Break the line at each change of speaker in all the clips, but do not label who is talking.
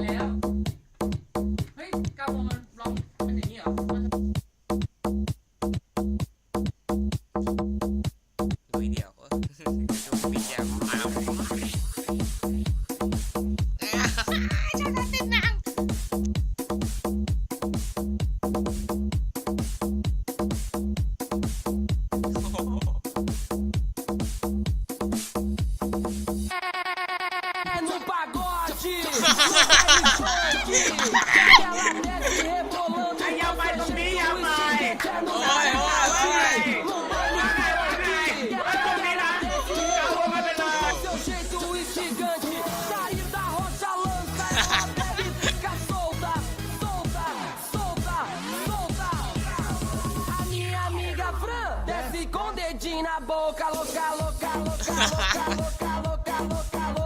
yeah
Aí é mais
minha mãe.
Oi, oi, oi.
Desce com dedinho na boca, louca, louca, louca, louca, louca, louca, louca, louca.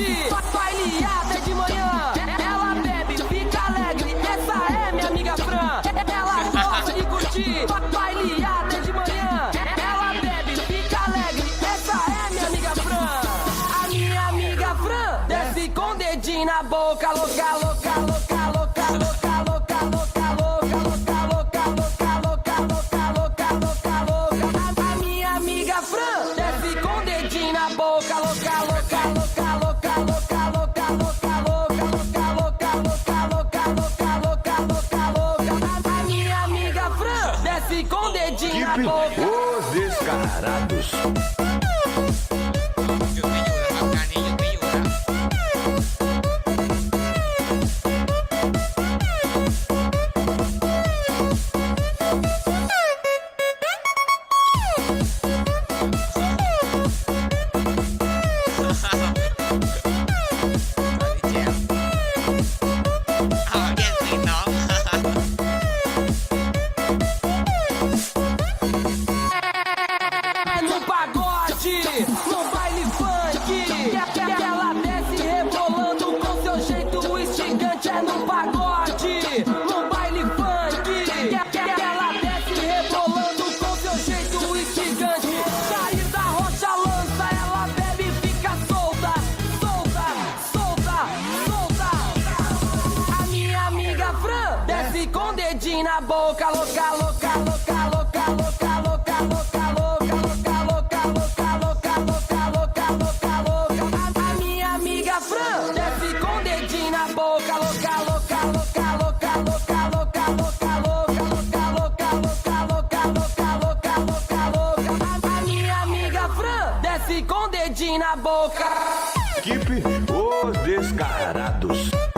Curtir, baileada de manhã. Ela bebe, fica alegre. Essa é minha amiga Fran. Ela gosta de curtir, baileada de manhã. Ela bebe, fica alegre. Essa é minha amiga Fran. A minha amiga Fran desce com o dedinho na boca, louca,
Equipe. Os Descarados.
Na boca, louca, louca, louca, louca, louca, louca, louca, louca, louca, louca, louca, louca, louca, louca, louca. A minha amiga Fran desce com dedinho na boca, louca, louca, louca, louca, louca, louca, louca, louca, louca, louca, louca, louca, louca, louca, louca. A minha amiga Fran desce com dedinho na boca.
Equipe Os Descarados.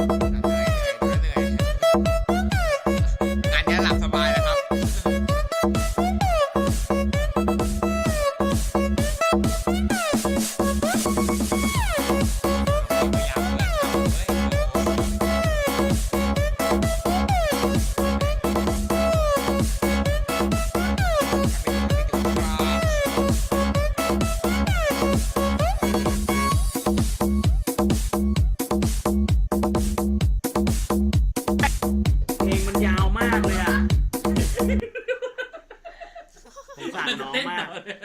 มา
ต่
ก
อเลย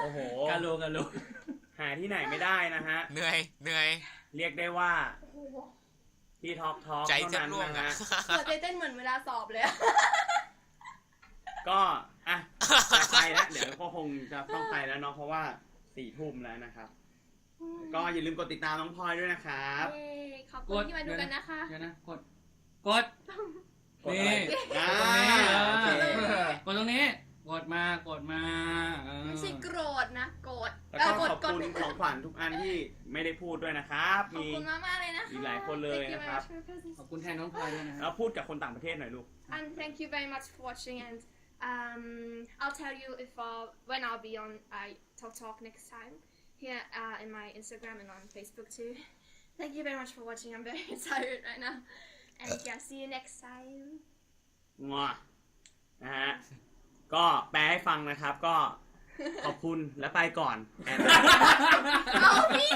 โอ้โห
กาโลกาโล
หาที่ไหนไม่ได้นะฮะ
เหนื่อยเหนื่อย
เรียกได้ว่าที่ท็อกท็อก
ใจ
เท่า
จะ
นั้น
ร่วง
นะ
อะ
ฮะ
หัวใจเต้นเหมือนเวลาสอบเลยอะ
ก็อะจะไปแล้วเดี๋ยวก็คงจะต้องไปแล้วเนาะเพราะว่าสี่ทุ่มแล้วนะครับ ก็อย่าลืมกดติดตามน้องพลอยด้วยนะครับ
เย้ขอบคุณที่มาดูกันนะคะ
เดี๋ยวนะ กด กด
กดอะไร
นี่
อ่า
ตรงนี้
โอเค
เออกดตรงนี้ กดมา กดมาเออ
ช่โกรธนะ โกรธ
แล้ว
เอ
ก็
อกด
ขอบ
กด
คุณของขวัญทุกอันที่ไม่ได้พูดด้วยนะครับ
ขอบ
มี
คุณมากมากๆเลยนะคะ
มีหลายคนเลยนะครับ
Thank you very much for your presents.
ขอบคุณแทนน้องพลอยด้วยนะค
แล้
รับ
วพูดกับคนต่างประเทศหน่อยลูก
And thank you very much for watching. And um, I'll tell you if uh, when I'll be on I Talk Talk next time here uh, in my Instagram and on Facebook too. Thank you very much for watching. I'm very tired right now. And yeah, see you next time.
งัวนะฮะ ก็แปลให้ฟังนะครับ ก็ ขอบคุณและไปก่อนแอน
Oh, me!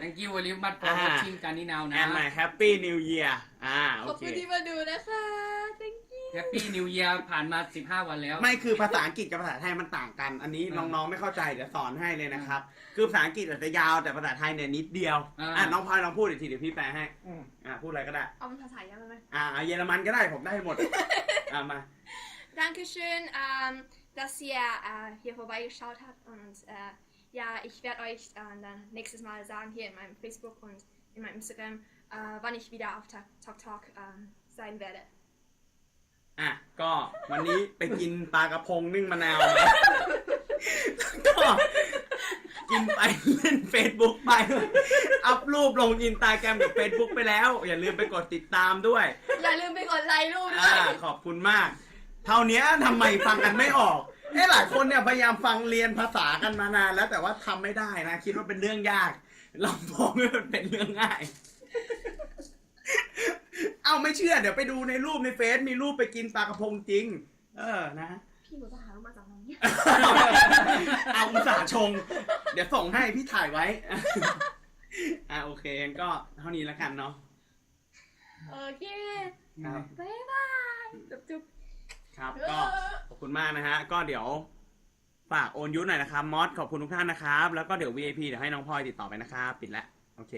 thank you very much for
อ่า
watching การนี่นาวนะ
แอนใหม่แฮปปี้นิวเยียร์อ่าโอ
ขอบ
เค
คุณที่มาดูนะคะ Thank you.
Happy New Year ผ่านมา 15 วันแล้ว
ไม่คือภาษาอังกฤษกับภาษาไทยมันต่างกัน อันนี้
อ่า
น้องๆไม่เข้าใจเดี๋ยวสอนให้เลยนะครับ คือภาษาอังกฤษอาจจะยาวแต่ภาษาไทยเนี่ยนิดเดียว
อ่า
อะน้องพลอยลองพูดอีกทีเดี๋ยวพี่แปลให้อ่าพูดอะไรก็ได้
เอาเป็นภาษายังไง
อ่าเอาเยอรมันก็ได้ผมได้หมด อ่ามา
Dankeschön, ähm, dass ihr äh, hier vorbeigeschaut habt und äh, ja, ich werde euch äh, dann nächstes Mal sagen hier in meinem Facebook und in meinem Instagram, äh, wann ich wieder auf Talk Talk, Talk ähm, sein werde.
อะก็วันนี้ไปกินปลากระพงนึ่งมะนาวมาก็กินไปเล่นเฟซบุ๊กไป อัพรูปลงอินสตาแกรมกับเฟซบุ๊กไปแล้ว อย่าลืมไปกดติดตามด้วย
อย่าลืมไปกดไลค์รูปด้
อ่า
วย
ขอบคุณมาก เท่านี้ทำไมฟังกันไม่ออกเอ้หลายคนเนี่ยพยายามฟังเรียนภาษากันมานานแล้วแต่ว่าทำไม่ได้นะ คิดว่าเป็นเรื่องยากลองมองว่ามันเป็นเรื่องง่าย เอาไม่เชื่อ เดี๋ยวไปดูในรูปในเฟซมีรูปไปกินปลากระพงจริง เออนะ
พี่หนูจะหารูปมาจากไหน
เอาอุตส่าห์ชง เดี๋ยวส่งให้พี่ถ่ายไว้ อ่าโอเคงั้นก็เท่านี้แล้วกันเนาะ
โอเค
ครับ
บ๊ายบาย จุ๊บ
ครับ ก็ขอบคุณมากนะฮะ ก็เดี๋ยวฝากโอนยุทธหน่อยนะครับมอสขอบคุณทุกท่านนะครับ แล้วก็เดี๋ยว VIP เดี๋ยวให้น้องพลอยติดต่อไปนะครับ ปิดแล้วโอเค